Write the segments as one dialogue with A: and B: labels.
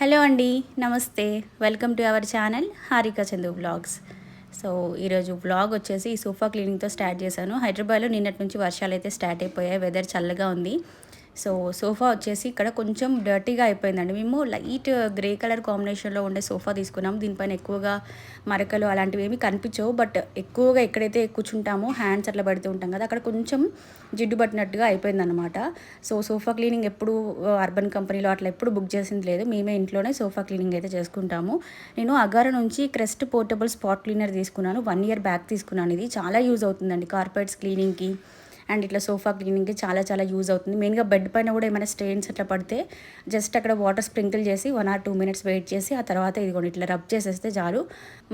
A: Hello అండి నమస్తే. Welcome to our channel Harika Chandu vlogs so ఈరోజు బ్లాగ్ వచ్చేసి సోఫా క్లీనింగ్తో స్టార్ట్ చేశాను. హైదరాబాద్లో నిన్నటి నుంచి వర్షాలు అయితే స్టార్ట్ అయిపోయాయి. వెదర్ చల్లగా ఉంది. సో సోఫా వచ్చేసి ఇక్కడ కొంచెం డర్టీగా అయిపోయిందండి. మేము లైట్ గ్రే కలర్ కాంబినేషన్లో ఉండే సోఫా తీసుకున్నాం. దీనిపైన ఎక్కువగా మరకలు అలాంటివి ఏమీ కనిపించవు. బట్ ఎక్కువగా ఎక్కడైతే కూర్చుంటామో హ్యాండ్స్ అట్లా పడుతూ ఉంటాం కదా అక్కడ కొంచెం జిడ్డు పట్టినట్టుగా అయిపోయిందనమాట సో సోఫా క్లీనింగ్ ఎప్పుడు అర్బన్ కంపెనీలో అట్లా ఎప్పుడు బుక్ చేసింది లేదు. మేమే ఇంట్లోనే సోఫా క్లీనింగ్ అయితే చేసుకుంటాము. నేను అగార నుంచి క్రెస్ట్ పోర్టబుల్ స్పాట్ క్లీనర్ తీసుకున్నాను. వన్ ఇయర్ బ్యాక్ తీసుకున్నాను. ఇది చాలా యూజ్ అవుతుందండి కార్పెట్స్ క్లీనింగ్కి. అండ్ ఇట్లా సోఫా క్లీనింగ్కి చాలా చాలా యూజ్ అవుతుంది. మెయిన్గా బెడ్ పైన కూడా ఏమైనా స్టెయిన్స్ అట్లా పడితే జస్ట్ అక్కడ వాటర్ స్ప్రింకిల్ చేసి one or two minutes wait చేసి ఆ తర్వాత ఇదిగోండి ఇట్లా రబ్ చేసేస్తే చాలు.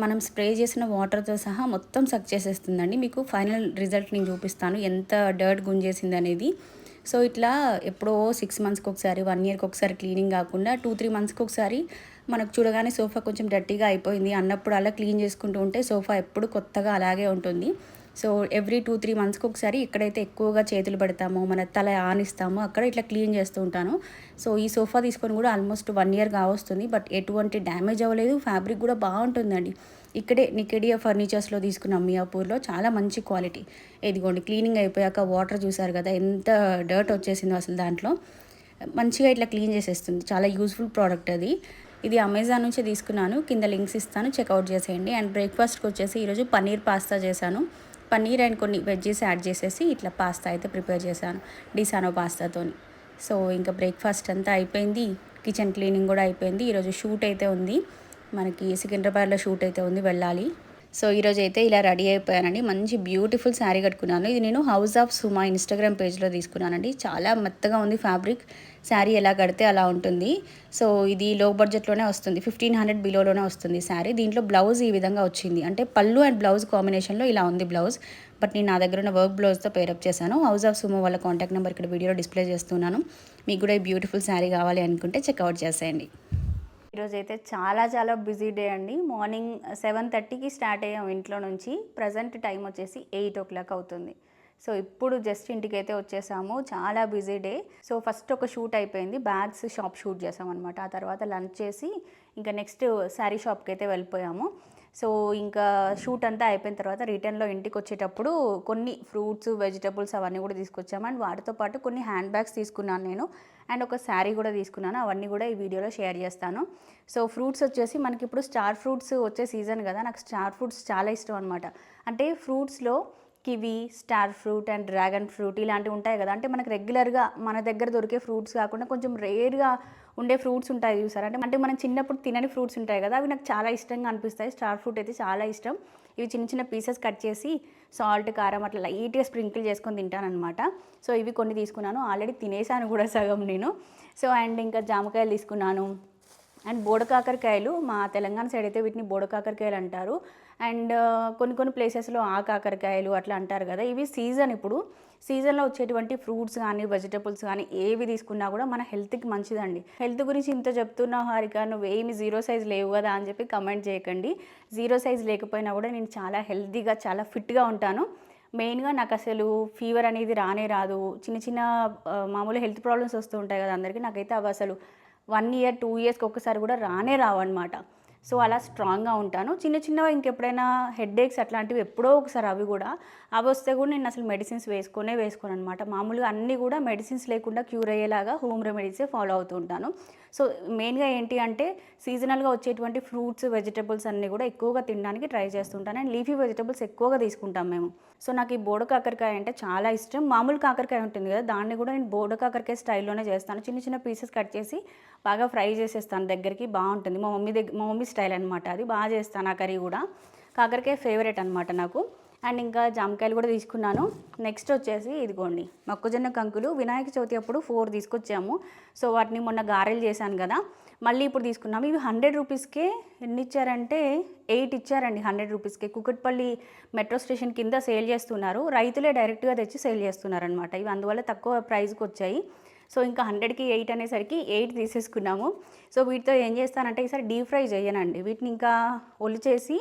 A: మనం స్ప్రే చేసిన వాటర్తో సహా మొత్తం సక్ చేసేస్తుందండి. మీకు ఫైనల్ రిజల్ట్ నేను చూపిస్తాను. ఎంత డర్ట్ గుంజేసింది అనేది. సో ఇట్లా ఎప్పుడో సిక్స్ మంత్స్కి ఒకసారి వన్ ఇయర్కి ఒకసారి క్లీనింగ్ కాకుండా టూ త్రీ మంత్స్కి ఒకసారి మనకు చూడగానే సోఫా కొంచెం డర్టీగా అయిపోయింది అన్నప్పుడు అలా క్లీన్ చేసుకుంటూ ఉంటే సోఫా ఎప్పుడు కొత్తగా అలాగే ఉంటుంది. సో ఎవ్రీ టూ త్రీ మంత్స్కి ఒకసారి ఎక్కడైతే ఎక్కువగా చేతులు పెడతామో మన తల ఆనిస్తామో అక్కడ ఇట్లా క్లీన్ చేస్తూ ఉంటాను. సో ఈ సోఫా తీసుకొని కూడా ఆల్మోస్ట్ వన్ ఇయర్ కావస్తుంది బట్ ఎటువంటి డ్యామేజ్ అవ్వలేదు. ఫ్యాబ్రిక్ కూడా బాగుంటుందండి. ఇక్కడే నికెడియా ఫర్నిచర్స్లో తీసుకున్నాం మియాపూర్లో చాలా మంచి క్వాలిటీ. ఇదిగోండి క్లీనింగ్ అయిపోయాక వాటర్ చూసారు కదా ఎంత డర్ట్ వచ్చేసిందో అసలు దాంట్లో. మంచిగా ఇట్లా క్లీన్ చేసేస్తుంది. చాలా యూస్ఫుల్ ప్రోడక్ట్ అది. ఇది అమెజాన్ నుంచి తీసుకున్నాను. కింద లింక్స్ ఇస్తాను చెక్అవుట్ చేసేయండి. అండ్ బ్రేక్ఫాస్ట్కి వచ్చేసి ఈరోజు పన్నీర్ పాస్తా చేశాను. పన్నీర్ అండ్ కొన్ని వెజ్జెస్ యాడ్ చేసేసి ఇట్లా పాస్తా అయితే ప్రిపేర్ చేశాను. డిసానో పాస్తాతోని. సో ఇంకా బ్రేక్ఫాస్ట్ అంతా అయిపోయింది. కిచెన్ క్లీనింగ్ కూడా అయిపోయింది. ఈరోజు షూట్ అయితే ఉంది. మనకి సికింద్రాబాద్లో షూట్ అయితే ఉంది. వెళ్ళాలి. సో ఈరోజు అయితే ఇలా రెడీ అయిపోయానండి. మంచి బ్యూటిఫుల్ శారీ కట్టుకున్నాను. ఇది నేను హౌస్ ఆఫ్ సుమా ఇన్స్టాగ్రామ్ పేజ్లో తీసుకున్నానండి. చాలా మెత్తగా ఉంది ఫ్యాబ్రిక్. శారీ ఎలా కడితే అలా ఉంటుంది. సో ఇది లో బడ్జెట్లోనే వస్తుంది. ఫిఫ్టీన్ హండ్రెడ్ బిలోలోనే వస్తుంది శారీ. దీంట్లో బ్లౌజ్ ఈ విధంగా వచ్చింది. అంటే పళ్ళు అండ్ బ్లౌజ్ కాంబినేషన్లో ఇలా ఉంది బ్లౌజ్. బట్ నేను నా దగ్గర ఉన్న వర్క్ బ్లౌజ్తో పేరప్ చేశాను. హౌస్ ఆఫ్ సుమో వాళ్ళ కాంటాక్ట్ నెంబర్ ఇక్కడ వీడియోలో డిస్ప్లే చేస్తున్నాను. మీకు కూడా ఈ బ్యూటిఫుల్ శారీ కావాలి అనుకుంటే చెక్అవుట్ చేసేయండి. ఈరోజు అయితే చాలా చాలా బిజీ డే అండి. మార్నింగ్ సెవెన్ థర్టీకి స్టార్ట్ అయ్యాం ఇంట్లో నుంచి. ప్రజెంట్ టైం వచ్చేసి ఎయిట్ ఓ క్లాక్ అవుతుంది. సో ఇప్పుడు జస్ట్ ఇంటికి అయితే వచ్చేసాము. చాలా బిజీ డే. సో ఫస్ట్ ఒక షూట్ అయిపోయింది. బ్యాగ్స్ షాప్ షూట్ చేసాం అనమాట ఆ తర్వాత లంచ్ చేసి ఇంకా నెక్స్ట్ శారీ షాప్కి అయితే వెళ్ళిపోయాము. సో ఇంకా షూట్ అంతా అయిపోయిన తర్వాత రిటర్న్లో ఇంటికి వచ్చేటప్పుడు కొన్ని ఫ్రూట్స్ వెజిటబుల్స్ అవన్నీ కూడా తీసుకొచ్చాము. అండ్ వాటితో పాటు కొన్ని హ్యాండ్ బ్యాగ్స్ తీసుకున్నాను నేను. అండ్ ఒక శారీ కూడా తీసుకున్నాను. అవన్నీ కూడా ఈ వీడియోలో షేర్ చేస్తాను. సో ఫ్రూట్స్ వచ్చేసి మనకి ఇప్పుడు స్టార్ ఫ్రూట్స్ వచ్చే సీజన్ కదా నాకు స్టార్ ఫ్రూట్స్ చాలా ఇష్టం అనమాట అంటే ఫ్రూట్స్లో kiwi star fruit and dragon fruit ఇలాంటివి ఉంటాయి కదా అంటే మనకు రెగ్యులర్గా మన దగ్గర దొరికే ఫ్రూట్స్ కాకుండా కొంచెం రేర్గా ఉండే ఫ్రూట్స్ ఉంటాయి చూసారు? అంటే అంటే మనం చిన్నప్పుడు తినని ఫ్రూట్స్ ఉంటాయి కదా అవి నాకు చాలా ఇష్టంగా అనిపిస్తాయి. స్టార్ ఫ్రూట్ అయితే చాలా ఇష్టం. ఇవి చిన్న చిన్న పీసెస్ కట్ చేసి సాల్ట్ కారం అట్లా లైట్గా స్ప్రింకిల్ చేసుకొని తింటాను అనమాట సో ఇవి కొన్ని తీసుకున్నాను. ఆల్రెడీ తినేసాను కూడా సగం నేను. సో అండ్ ఇంకా జామకాయలు తీసుకున్నాను. అండ్ బోడకాకరకాయలు మా తెలంగాణ సైడ్ అయితే వీటిని బోడకాకరకాయలు అంటారు. అండ్ కొన్ని కొన్ని ప్లేసెస్లో ఆకాకరకాయలు అట్లా అంటారు కదా ఇవి సీజన్ ఇప్పుడు. సీజన్లో వచ్చేటువంటి ఫ్రూట్స్ కానీ వెజిటబుల్స్ కానీ ఏవి తీసుకున్నా కూడా మన హెల్త్కి మంచిదండి. హెల్త్ గురించి ఇంత చెప్తున్నావు హారిక నువ్వు ఏమి జీరో సైజ్ లేవు కదా అని చెప్పి కమెంట్ చేయకండి. జీరో సైజ్ లేకపోయినా కూడా నేను చాలా హెల్తీగా చాలా ఫిట్గా ఉంటాను. మెయిన్గా నాకు అసలు ఫీవర్ అనేది రానే రాదు. చిన్న చిన్న మామూలు హెల్త్ ప్రాబ్లమ్స్ వస్తూ ఉంటాయి కదా అందరికీ. నాకైతే అవి అసలు వన్ ఇయర్ టూ ఇయర్స్కి ఒక్కసారి కూడా రానే రావన్నమాట. సో అలా స్ట్రాంగ్గా ఉంటాను. చిన్న చిన్నవి ఇంకెప్పుడైనా హెడ్ ఏక్స్ అట్లాంటివి ఎప్పుడో ఒకసారి అవి కూడా అవి వస్తే కూడా నేను అసలు మెడిసిన్స్ వేసుకొనే వేసుకోను అనమాట మామూలుగా అన్నీ కూడా మెడిసిన్స్ లేకుండా క్యూర్ అయ్యేలాగా హోమ్ రెమెడీసే ఫాలో అవుతూ ఉంటాను. సో మెయిన్గా ఏంటి అంటే సీజనల్గా వచ్చేటువంటి ఫ్రూట్స్ వెజిటబుల్స్ అన్నీ కూడా ఎక్కువగా తినడానికి ట్రై చేస్తుంటాను. అండ్ లీఫీ వెజిటబుల్స్ ఎక్కువగా తీసుకుంటాం మేము. సో నాకు ఈ బోడ కాకరకాయ అంటే చాలా ఇష్టం. మామూలు కాకరకాయ ఉంటుంది కదా దాన్ని కూడా నేను బోడ కాకరకాయ స్టైల్లోనే చేస్తాను. చిన్న చిన్న పీసెస్ కట్ చేసి బాగా ఫ్రై చేసేస్తాను దగ్గరికి బాగుంటుంది. మా మమ్మీ దగ్గర మా మమ్మీ స్టైల్ అనమాట అది. బాగా చేస్తాను ఆ కర్రీ కూడా. కాకరకాయ ఫేవరెట్ అనమాట నాకు. అండ్ ఇంకా జామకాయలు కూడా తీసుకున్నాను. నెక్స్ట్ వచ్చేసి ఇదిగోండి మొక్కజొన్న కంకులు. వినాయక చవితి అప్పుడు ఫోర్ తీసుకొచ్చాము. సో వాటిని మొన్న గారెలు చేశాను కదా. మళ్ళీ ఇప్పుడు తీసుకున్నాము. ఇవి హండ్రెడ్ రూపీస్కే ఎన్ని ఇచ్చారంటే ఎయిట్ ఇచ్చారండి హండ్రెడ్ రూపీస్కే కుకట్పల్లి మెట్రో స్టేషన్ కింద సేల్ చేస్తున్నారు. రైతులే డైరెక్ట్గా తెచ్చి సేల్ చేస్తున్నారు అనమాట ఇవి అందువల్ల తక్కువ ప్రైస్కి వచ్చాయి. సో ఇంకా హండ్రెడ్కి ఎయిట్ అనేసరికి ఎయిట్ తీసేసుకున్నాము. సో వీటితో ఏం చేస్తానంటే ఈసారి డీప్ ఫ్రై చేయనండి. వీటిని ఇంకా ఒలిచేసి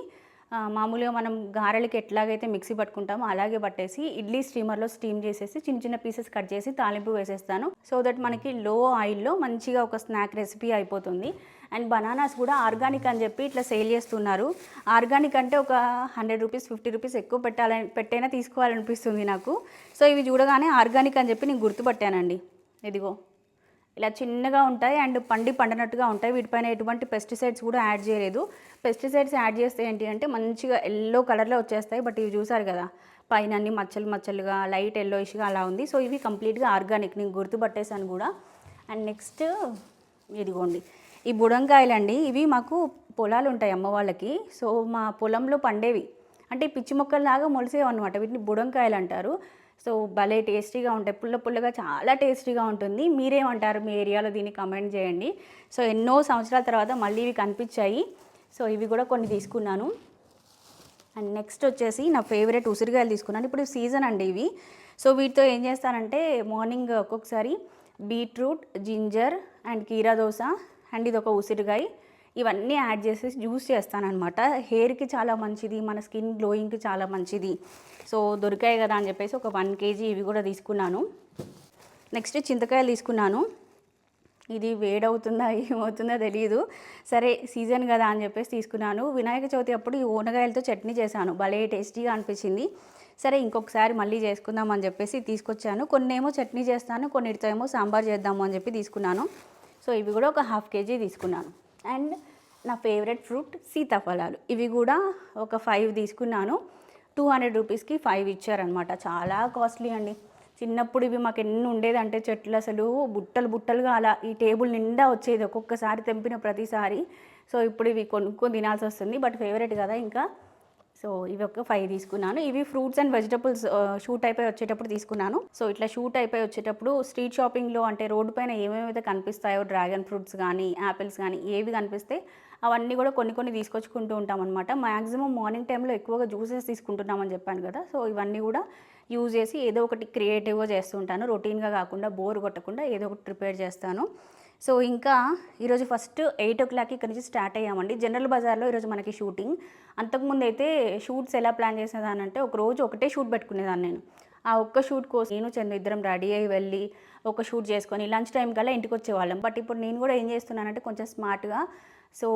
A: మామూలుగా మనం గారెలకి ఎట్లాగైతే మిక్సీ పట్టుకుంటామో అలాగే పట్టేసి ఇడ్లీ స్టీమర్లో స్టీమ్ చేసేసి చిన్న చిన్న పీసెస్ కట్ చేసి తాలింపు వేసేస్తాను. సో దట్ మనకి లో ఆయిల్లో మంచిగా ఒక స్నాక్ రెసిపీ అయిపోతుంది. అండ్ బనానాస్ కూడా ఆర్గానిక్ అని చెప్పి ఇట్లా సేల్ చేస్తున్నారు. ఆర్గానిక్ అంటే ఒక హండ్రెడ్ రూపీస్ ఫిఫ్టీ రూపీస్ ఎక్కువ పెట్టాలని పెట్టైనా తీసుకోవాలనిపిస్తుంది నాకు. సో ఇవి చూడగానే ఆర్గానిక్ అని చెప్పి నేను గుర్తుపట్టానండి. ఇదిగో. ఇలా చిన్నగా ఉంటాయి అండ్ పండి పండినట్టుగా ఉంటాయి. వీటిపైన ఎటువంటి పెస్టిసైడ్స్ కూడా యాడ్ చేయలేదు. పెస్టిసైడ్స్ యాడ్ చేస్తే ఏంటి అంటే మంచిగా ఎల్లో కలర్లో వచ్చేస్తాయి. బట్ ఇవి చూసారు కదా పైన అన్ని మచ్చలు మచ్చలుగా లైట్ ఎల్లోయిష్గా అలా ఉంది. సో ఇవి కంప్లీట్గా ఆర్గానిక్ నేను గుర్తుపట్టేశాను కూడా. అండ్ నెక్స్ట్ ఇదిగోండి. ఈ బుడంకాయలండి ఇవి మాకు పొలాలు ఉంటాయి అమ్మ వాళ్ళకి. సో మా పొలంలో పండేవి. అంటే పిచ్చి మొక్కల్లాగా మొలిసేవి అనమాట వీటిని బుడంకాయలు అంటారు. సో భలే టేస్టీగా ఉంటాయి పుల్ల పుల్లగా చాలా టేస్టీగా ఉంటుంది. మీరేమంటారు? మీ ఏరియాలో దీన్ని కమెంట్ చేయండి. సో ఎన్నో సంవత్సరాల తర్వాత మళ్ళీ ఇవి కనిపించాయి. సో ఇవి కూడా కొన్ని తీసుకున్నాను. అండ్ నెక్స్ట్ వచ్చేసి నా ఫేవరెట్ ఉసిరికాయలు తీసుకున్నాను. ఇప్పుడు సీజన్ అండి ఇవి. సో వీటితో ఏం చేస్తానంటే మార్నింగ్ ఒక్కొక్కసారి బీట్రూట్ జింజర్ అండ్ కీరా దోశ. అండ్ ఇది ఒక ఉసిరికాయ ఇవన్నీ యాడ్ చేసి జ్యూస్ చేస్తానమాట హెయిర్కి చాలా మంచిది మన స్కిన్ గ్లోయింగ్కి చాలా మంచిది. సో దొరికాయి కదా అని చెప్పేసి ఒక వన్ కేజీ ఇవి కూడా తీసుకున్నాను. నెక్స్ట్ చింతకాయలు తీసుకున్నాను. ఇది వేడవుతుందా ఏమవుతుందో తెలియదు సరే సీజన్ కదా అని చెప్పేసి తీసుకున్నాను. వినాయక చవితి అప్పుడు ఈ ఊనగాయలతో చట్నీ చేశాను. భలే టేస్టీగా అనిపించింది. సరే ఇంకొకసారి మళ్ళీ చేసుకుందాం అని చెప్పేసి తీసుకొచ్చాను. కొన్ని ఏమో చట్నీ చేస్తాను కొన్నిటితో ఏమో సాంబార్ చేద్దాము అని చెప్పి తీసుకున్నాను. సో ఇవి కూడా ఒక హాఫ్ కేజీ తీసుకున్నాను. అండ్ నా ఫేవరెట్ ఫ్రూట్ సీతాఫలాలు. ఇవి కూడా ఒక ఫైవ్ తీసుకున్నాను. టూ హండ్రెడ్ రూపీస్కి ఫైవ్ ఇచ్చారనమాట చాలా కాస్ట్లీ అండి. చిన్నప్పుడు ఇవి మాకు ఎన్ని ఉండేదంటే చెట్లు అసలు బుట్టలు బుట్టలుగా అలా ఈ టేబుల్ నిండా వచ్చేది ఒక్కొక్కసారి తెంపిన ప్రతిసారి. సో ఇప్పుడు ఇవి కొనుక్కొని తినాల్సి వస్తుంది. బట్ ఫేవరెట్ కదా ఇంకా. సో ఇవి ఒక ఫైవ్ తీసుకున్నాను. ఇవి ఫ్రూట్స్ అండ్ వెజిటబుల్స్ షూట్ అయిపోయి వచ్చేటప్పుడు తీసుకున్నాను. సో ఇట్లా షూట్ అయిపోయి వచ్చేటప్పుడు స్ట్రీట్ షాపింగ్లో అంటే రోడ్డు పైన ఏమేమైతే కనిపిస్తాయో డ్రాగన్ ఫ్రూట్స్ కానీ యాపిల్స్ కానీ ఏవి కనిపిస్తే అవన్నీ కూడా కొన్ని కొన్ని తీసుకొచ్చుకుంటూ ఉంటాం అనమాట మ్యాక్సిమం మార్నింగ్ టైంలో ఎక్కువగా జ్యూసెస్ తీసుకుంటున్నామని చెప్పాను కదా. సో ఇవన్నీ కూడా యూజ్ చేసి ఏదో ఒకటి క్రియేటివ్గా చేస్తుంటాను రొటీన్గా కాకుండా బోర్ కొట్టకుండా ఏదో ఒకటి ప్రిపేర్ చేస్తాను. సో ఇంకా ఈరోజు ఫస్ట్ ఎయిట్ ఓ క్లాక్కి ఇక్కడ నుంచి స్టార్ట్ అయ్యామండి. జనరల్ బజార్లో ఈరోజు మనకి షూటింగ్. అంతకుముందు అయితే షూట్స్ ఎలా ప్లాన్ చేసేదానంటే ఒక రోజు ఒకటే షూట్ పెట్టుకునేదాన్ని నేను. ఆ ఒక్క షూట్ కోసం నేను చంద్ర ఇద్దరం రెడీ అయ్యి వెళ్ళి ఒక షూట్ చేసుకొని లంచ్ టైం కల్లా ఇంటికి వచ్చేవాళ్ళం. బట్ ఇప్పుడు నేను కూడా ఏం చేస్తున్నానంటే కొంచెం స్మార్ట్గా సో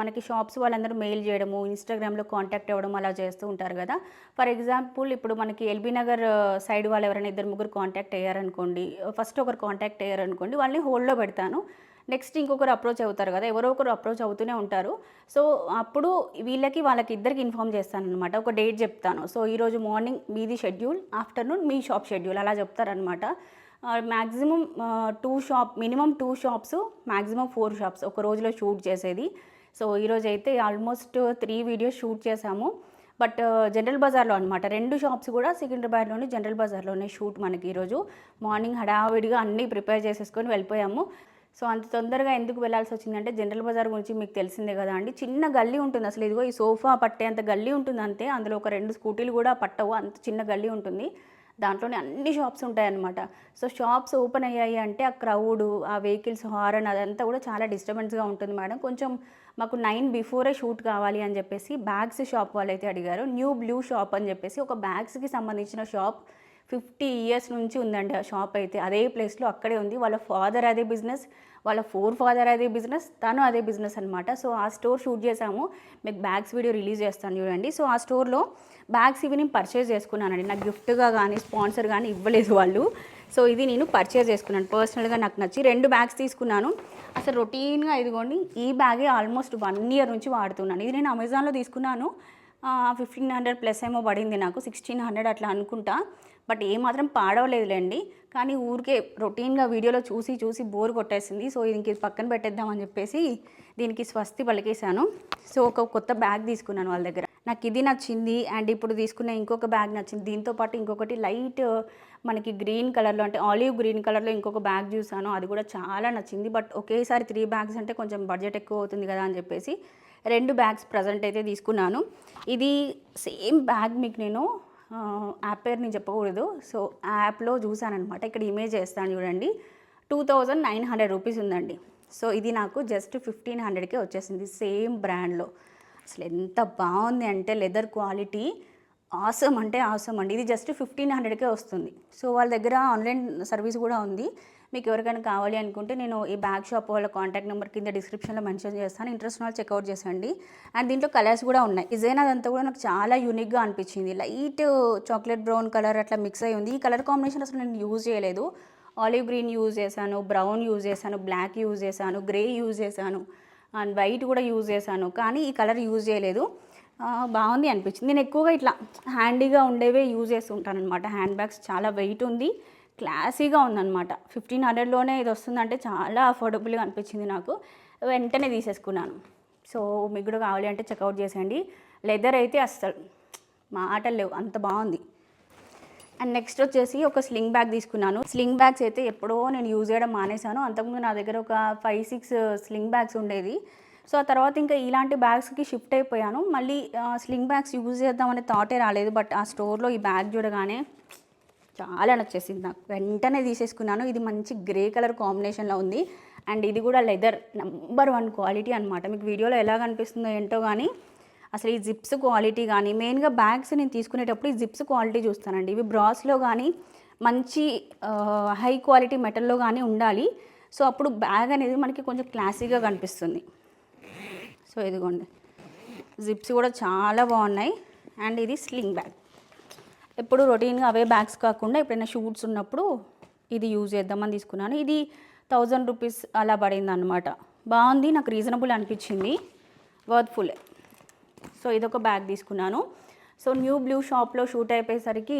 A: మనకి షాప్స్ వాళ్ళందరూ మెయిల్ చేయడము ఇన్స్టాగ్రామ్లో కాంటాక్ట్ అవ్వడం అలా చేస్తూ ఉంటారు కదా. ఫర్ ఎగ్జాంపుల్ ఇప్పుడు మనకి ఎల్బీ నగర్ సైడ్ వాళ్ళు ఎవరైనా ఇద్దరు ముగ్గురు కాంటాక్ట్ అయ్యారనుకోండి ఫస్ట్ ఒకరు కాంటాక్ట్ అయ్యారనుకోండి వాళ్ళని హోల్డ్లో పెడతాను. నెక్స్ట్ ఇంకొకరు అప్రోచ్ అవుతారు కదా ఎవరో ఒకరు అప్రోచ్ అవుతూనే ఉంటారు. సో అప్పుడు వీళ్ళకి వాళ్ళకి ఇద్దరికి ఇన్ఫామ్ చేస్తాను అనమాట ఒక డేట్ చెప్తాను. సో ఈరోజు మార్నింగ్ మీది షెడ్యూల్ ఆఫ్టర్నూన్ మీ షాప్ షెడ్యూల్ అలా చెప్తారనమాట maximum two shop minimum two shops maximum four shops ఒక రోజులో షూట్ చేసేది. సో ఈరోజు అయితే ఆల్మోస్ట్ త్రీ వీడియోస్ షూట్ చేశాము. బట్ జనరల్ బజార్లో అనమాట రెండు షాప్స్ కూడా సికింద్రాబాద్లోనే జనరల్ బజార్లోనే షూట్ మనకి ఈరోజు మార్నింగ్ హడావిడిగా అన్నీ ప్రిపేర్ చేసేసుకొని వెళ్ళిపోయాము. సో అంత తొందరగా ఎందుకు వెళ్ళాల్సి వచ్చిందంటే జనరల్ బజార్ గురించి మీకు తెలిసిందే కదా అండి. చిన్న గల్లీ ఉంటుంది అసలు. ఇదిగో ఈ సోఫా పట్టే అంత గల్లీ ఉంటుంది అంతే. అందులో ఒక రెండు స్కూటీలు కూడా పట్టవు. అంత చిన్న గల్లీ ఉంటుంది. దాంట్లోనే అన్ని షాప్స్ ఉంటాయన్నమాట. సో షాప్స్ ఓపెన్ అయ్యాయి అంటే ఆ క్రౌడ్ ఆ వెహికల్స్ హారన్ అదంతా కూడా చాలా డిస్టర్బెన్స్గా ఉంటుంది మేడం. కొంచెం మాకు నైన్ బిఫోరే షూట్ కావాలి అని చెప్పేసి బ్యాగ్స్ షాప్ వాళ్ళు అయితే అడిగారు. న్యూ బ్లూ షాప్ అని చెప్పేసి ఒక బ్యాగ్స్కి సంబంధించిన షాప్ ఫిఫ్టీ ఇయర్స్ నుంచి ఉందండి ఆ షాప్ అయితే. అదే ప్లేస్లో అక్కడే ఉంది. వాళ్ళ ఫాదర్ అదే బిజినెస్ వాళ్ళ ఫోర్ ఫాదర్ అదే బిజినెస్ తను అదే బిజినెస్ అనమాట సో ఆ స్టోర్ షూట్ చేసాము మీకు బ్యాగ్స్ వీడియో రిలీజ్ చేస్తాను చూడండి. సో ఆ స్టోర్లో బ్యాగ్స్ ఇవి నేను పర్చేజ్ చేసుకున్నానండి. నాకు గిఫ్ట్గా కానీ స్పాన్సర్ కానీ ఇవ్వలేదు వాళ్ళు. సో ఇది నేను పర్చేజ్ చేసుకున్నాను. పర్సనల్గా నాకు నచ్చి రెండు బ్యాగ్స్ తీసుకున్నాను. అసలు రొటీన్గా ఇదిగోండి ఈ బ్యాగే ఆల్మోస్ట్ వన్ ఇయర్ నుంచి వాడుతున్నాను. ఇది నేను అమెజాన్లో తీసుకున్నాను. ఫిఫ్టీన్ హండ్రెడ్ ప్లస్ ఏమో పడింది నాకు. సిక్స్టీన్ హండ్రెడ్ అట్లా అనుకుంటా. బట్ ఏమాత్రం పాడవలేదులేండి. కానీ ఊరికే రొటీన్గా వీడియోలో చూసి చూసి బోర్ కొట్టేసింది. సో దీనికి పక్కన పెట్టేద్దామని చెప్పేసి దీనికి స్వస్తి పలికేశాను. సో ఒక కొత్త బ్యాగ్ తీసుకున్నాను వాళ్ళ దగ్గర. నాకు ఇది నచ్చింది. అండ్ ఇప్పుడు తీసుకున్న ఇంకొక బ్యాగ్ నచ్చింది. దీంతో పాటు ఇంకొకటి లైట్ మనకి గ్రీన్ కలర్లో అంటే ఆలివ్ గ్రీన్ కలర్లో ఇంకొక బ్యాగ్ చూసాను అది కూడా చాలా నచ్చింది. బట్ ఒకేసారి త్రీ బ్యాగ్స్ అంటే కొంచెం బడ్జెట్ ఎక్కువ అవుతుంది కదా అని చెప్పేసి రెండు బ్యాగ్స్ ప్రజెంట్ అయితే తీసుకున్నాను. ఇది సేమ్ బ్యాగ్ మీకు నేను యాప్ పేరు నేను చెప్పకూడదు. సో యాప్లో చూసానమాట ఇక్కడ ఇమేజ్ వేస్తాను చూడండి. Two thousand nine hundred rupees ఉందండి. సో ఇది నాకు జస్ట్ ఫిఫ్టీన్ హండ్రెడ్కే వచ్చేసింది సేమ్ బ్రాండ్లో. అసలు ఎంత బాగుంది అంటే లెదర్ క్వాలిటీ. ఆసమ్ అంటే ఆసమ్ అండి. ఇది జస్ట్ ఫిఫ్టీన్ హండ్రెడ్కే వస్తుంది. సో వాళ్ళ దగ్గర ఆన్లైన్ సర్వీస్ కూడా ఉంది. మీకు ఎవరికైనా కావాలి అనుకుంటే నేను ఈ బ్యాగ్ షాప్ వాళ్ళ కాంటాక్ట్ నెంబర్ కింద డిస్క్రిప్షన్లో మెన్షన్ చేస్తాను. ఇంట్రెస్ట్ వాళ్ళు చెక్అవుట్ చేసండి అండ్ దీంట్లో కలర్స్ కూడా ఉన్నాయి. డిజైన్ అదంతా కూడా నాకు చాలా యూనిక్గా అనిపించింది. లైట్ చాక్లెట్ బ్రౌన్ కలర్ అట్లా మిక్స్ అయ్యి ఉంది. ఈ కలర్ కాంబినేషన్ అసలు నేను యూజ్ చేయలేదు. ఆలివ్ గ్రీన్ యూజ్ చేశాను బ్రౌన్ యూజ్ చేశాను బ్లాక్ యూజ్ చేశాను గ్రే యూజ్ చేశాను అండ్ వైట్ కూడా యూజ్ చేశాను. కానీ ఈ కలర్ యూజ్ చేయలేదు. బాగుంది అనిపించింది. నేను ఎక్కువగా ఇట్లా హ్యాండీగా ఉండేవే యూజ్ చేస్తుంటాను అనమాట హ్యాండ్ బ్యాగ్స్ చాలా వెయిట్ ఉంది. క్లాసీగా ఉందన్నమాట. ఫిఫ్టీన్ హండ్రెడ్లోనే ఇది వస్తుందంటే చాలా అఫోర్డబుల్గా అనిపించింది నాకు. వెంటనే తీసేసుకున్నాను. సో మీకు కూడా కావాలి అంటే చెక్అవుట్ చేసేయండి. లెదర్ అయితే అస్సలు మాటలు లేవు. అంత బాగుంది. అండ్ నెక్స్ట్ వచ్చేసి ఒక స్లింగ్ బ్యాగ్ తీసుకున్నాను. స్లింగ్ బ్యాగ్స్ అయితే ఎప్పుడో నేను యూజ్ చేయడం మానేశాను. అంతకుముందు నా దగ్గర ఒక ఫైవ్ సిక్స్ స్లింగ్ బ్యాగ్స్ ఉండేది. సో ఆ తర్వాత ఇంకా ఇలాంటి బ్యాగ్స్కి షిఫ్ట్ అయిపోయాను. మళ్ళీ స్లింగ్ బ్యాగ్స్ యూజ్ చేద్దామనే థాటే రాలేదు. బట్ ఆ స్టోర్లో ఈ బ్యాగ్ చూడగానే చాలా నచ్చేసింది నాకు. వెంటనే తీసేసుకున్నాను. ఇది మంచి గ్రే కలర్ కాంబినేషన్లో ఉంది. అండ్ ఇది కూడా లెదర్ నెంబర్ వన్ క్వాలిటీ అనమాట మీకు వీడియోలో ఎలా కనిపిస్తుందో ఏంటో కానీ అసలు ఈ జిప్స్ క్వాలిటీ కానీ మెయిన్గా బ్యాగ్స్ నేను తీసుకునేటప్పుడు ఈ జిప్స్ క్వాలిటీ చూస్తానండి. ఇవి బ్రాస్లో కానీ మంచి హై క్వాలిటీ మెటల్లో కానీ ఉండాలి. సో అప్పుడు బ్యాగ్ అనేది మనకి కొంచెం క్లాసీగా కనిపిస్తుంది. సో ఇదిగోండి. జిప్స్ కూడా చాలా బాగున్నాయి. అండ్ ఇది స్లింగ్ బ్యాగ్ ఎప్పుడు రొటీన్గా అవే బ్యాగ్స్ కాకుండా ఎప్పుడైనా షూట్స్ ఉన్నప్పుడు ఇది యూజ్ చేద్దామని తీసుకున్నాను. ఇది థౌజండ్ రూపీస్ అలా పడింది అనమాట బాగుంది నాకు రీజనబుల్ అనిపించింది వర్త్ఫుల్. సో ఇదొక బ్యాగ్ తీసుకున్నాను. సో న్యూ బ్లూ షాప్లో షూట్ అయిపోయేసరికి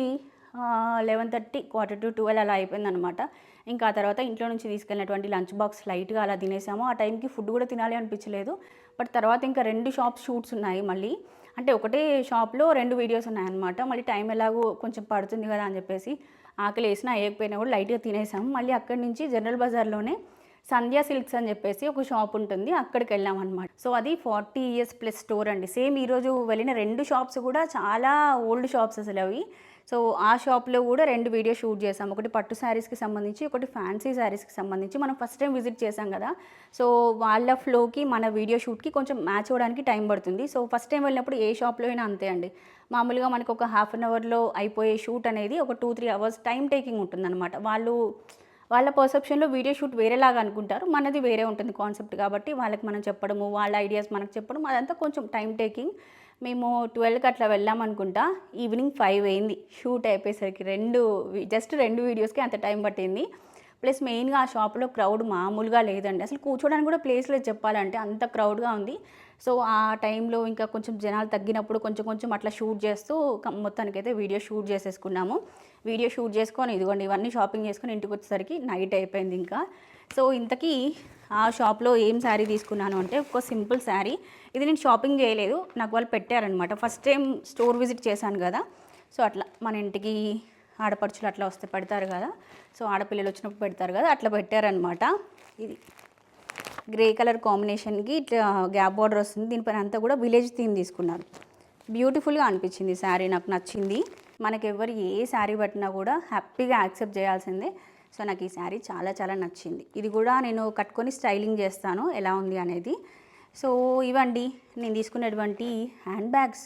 A: eleven thirty quarter to twelve అలా అయిపోయింది అనమాట ఇంకా ఆ తర్వాత ఇంట్లో నుంచి తీసుకెళ్ళినటువంటి లంచ్ బాక్స్ లైట్గా అలా తినేసాము. ఆ టైంకి ఫుడ్ కూడా తినాలి అనిపించలేదు. బట్ తర్వాత ఇంకా రెండు షాప్స్ షూట్స్ ఉన్నాయి మళ్ళీ. అంటే ఒకటే షాప్లో రెండు వీడియోస్ ఉన్నాయన్నమాట. మళ్ళీ టైం ఎలాగో కొంచెం పడుతుంది కదా అని చెప్పేసి ఆకలి వేసినా వేయకపోయినా కూడా లైట్గా తినేసాము. మళ్ళీ అక్కడి నుంచి జనరల్ బజార్లోనే సంధ్యా సిల్క్స్ అని చెప్పేసి ఒక షాప్ ఉంటుంది. అక్కడికి వెళ్ళాం అనమాట సో అది ఫార్టీ ఇయర్స్ ప్లస్ స్టోర్ అండి. సేమ్ ఈరోజు వెళ్ళిన రెండు షాప్స్ కూడా చాలా ఓల్డ్ షాప్స్ అసలు అవి సో ఆ షాప్లో కూడా రెండు వీడియో షూట్ చేసాం ఒకటి పట్టు శారీస్కి సంబంధించి ఒకటి ఫ్యాన్సీ శారీస్కి సంబంధించి. మనం ఫస్ట్ టైం విజిట్ చేసాం కదా. సో వాళ్ళ ఫ్లోకి మన వీడియో షూట్కి కొంచెం మ్యాచ్ అవ్వడానికి టైం పడుతుంది. సో ఫస్ట్ టైం వెళ్ళినప్పుడు ఏ షాప్లో అయినా అంతే అండి. మామూలుగా మనకు ఒక హాఫ్ అన్ అవర్లో అయిపోయే షూట్ అనేది ఒక two three hours time taking ఉంటుందన్నమాట. వాళ్ళు వాళ్ళ పర్సెప్షన్లో వీడియో షూట్ వేరేలాగా అనుకుంటారు. మనది వేరే ఉంటుంది కాన్సెప్ట్ కాబట్టి వాళ్ళకి మనం చెప్పడము వాళ్ళ ఐడియాస్ మనకు చెప్పడం అదంతా కొంచెం టైం టేకింగ్. మేము ట్వెల్వ్కి అట్లా వెళ్ళాం అనుకుంటా ఈవినింగ్ ఫైవ్ అయింది. షూట్ అయిపోయేసరికి రెండు జస్ట్ రెండు వీడియోస్కి అంత టైం పట్టింది. ప్లస్ మెయిన్గా ఆ షాప్లో క్రౌడ్ మామూలుగా లేదండి. అసలు కూర్చోడానికి కూడా ప్లేస్ లేదు చెప్పాలంటే అంత క్రౌడ్గా ఉంది. సో ఆ టైంలో ఇంకా కొంచెం జనాలు తగ్గినప్పుడు కొంచెం కొంచెం అట్లా షూట్ చేస్తూ మొత్తానికి మొత్తానికైతే వీడియో షూట్ చేసేసుకున్నాము. వీడియో షూట్ చేసుకొని ఇదిగోండి ఇవన్నీ షాపింగ్ చేసుకొని ఇంటికి వచ్చేసరికి నైట్ అయిపోయింది ఇంకా. సో ఇంతకీ ఆ షాప్లో ఏం శారీ తీసుకున్నాను అంటే ఒక సింపుల్ శారీ. ఇది నేను షాపింగ్ చేయలేదు. నాకు వాళ్ళు పెట్టారనమాట ఫస్ట్ టైం స్టోర్ విజిట్ చేశాను కదా. సో అట్లా మన ఇంటికి ఆడపడుచులు అట్లా వస్తే పెడతారు కదా. సో ఆడపిల్లలు వచ్చినప్పుడు పెడతారు కదా. అట్లా పెట్టారనమాట ఇది గ్రే కలర్ కాంబినేషన్కి ఇట్లా గ్యాప్ బార్డర్ వస్తుంది. దీనిపైన అంతా కూడా విలేజ్ థీమ్ తీసుకున్నారు. బ్యూటిఫుల్గా అనిపించింది శారీ. నాకు నచ్చింది. మనకి ఎవరు ఏ శారీ పట్టినా కూడా హ్యాపీగా యాక్సెప్ట్ చేయాల్సిందే. సో నాకు ఈ శారీ చాలా చాలా నచ్చింది. ఇది కూడా నేను కట్టుకొని స్టైలింగ్ చేస్తాను. ఎలా ఉంది అనేది. సో ఇవండి నేను తీసుకున్నటువంటి hand bags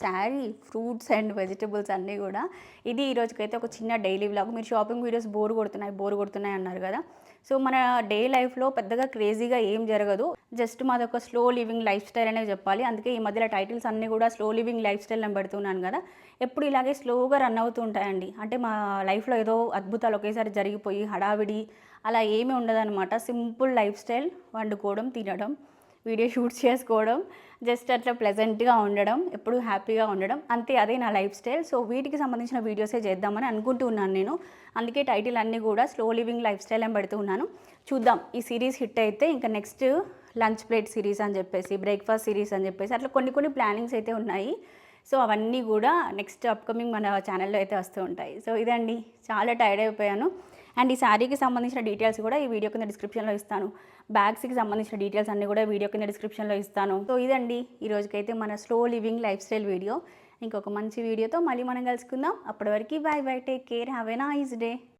A: sari fruits and vegetables అన్నీ కూడా. ఇది ఈ రోజుకైతే ఒక చిన్న డైలీ వ్లాగ్. మీరు షాపింగ్ వీడియోస్ బోర్ కొడుతున్నాయి బోర్ కొడుతున్నాయి అన్నారు కదా. సో మన డే లైఫ్లో పెద్దగా క్రేజీగా ఏం జరగదు. జస్ట్ మాది ఒక స్లో లివింగ్ లైఫ్ స్టైల్ అనే చెప్పాలి. అందుకే ఈ మధ్యలో టైటిల్స్ అన్నీ కూడా స్లో లివింగ్ లైఫ్ స్టైల్ అని పెడుతున్నాను కదా. ఎప్పుడు ఇలాగే స్లోగా రన్ అవుతూ ఉంటాయండి. అంటే మా లైఫ్లో ఏదో అద్భుతాలు ఒకేసారి జరిగిపోయి హడావిడి అలా ఏమీ ఉండదన్నమాట. సింపుల్ లైఫ్ స్టైల్ వండుకోవడం తినడం. వీడియో షూట్ చేసుకోవడం జస్ట్ అట్లా ప్లెజెంట్గా ఉండడం ఎప్పుడు హ్యాపీగా ఉండడం అంతే అదే నా లైఫ్ స్టైల్. సో వీటికి సంబంధించిన వీడియోసే చేద్దామని అనుకుంటున్నాను నేను. అందుకే టైటిల్ అన్నీ కూడా స్లో లివింగ్ లైఫ్ స్టైల్ అని పెడుతున్నాను చూద్దాం ఈ సిరీస్ హిట్ అయితే ఇంకా నెక్స్ట్ లంచ్ ప్లేట్ సిరీస్ అని చెప్పేసి బ్రేక్ఫాస్ట్ సిరీస్ అని చెప్పేసి అట్లా కొన్ని కొన్ని ప్లానింగ్స్ అయితే ఉన్నాయి. సో అవన్నీ కూడా నెక్స్ట్ అప్కమింగ్ మన ఛానల్లో అయితే వస్తూ ఉంటాయి. సో ఇదండి. చాలా టైర్డ్ అయిపోయాను. అండ్ ఈ శారీకి సంబంధించిన డీటెయిల్స్ కూడా ఈ వీడియో కింద డిస్క్రిప్షన్లో ఇస్తాను. బ్యాగ్స్కి సంబంధించిన డీటెయిల్స్ అన్నీ కూడా వీడియో కింద డిస్క్రిప్షన్లో ఇస్తాను. సో ఇదండి ఈ రోజుకైతే మన slow living lifestyle video. ఇంకొక మంచి వీడియోతో మళ్ళీ మనం కలుసుకుందాం. అప్పటి వరకు bye bye take care have a nice day.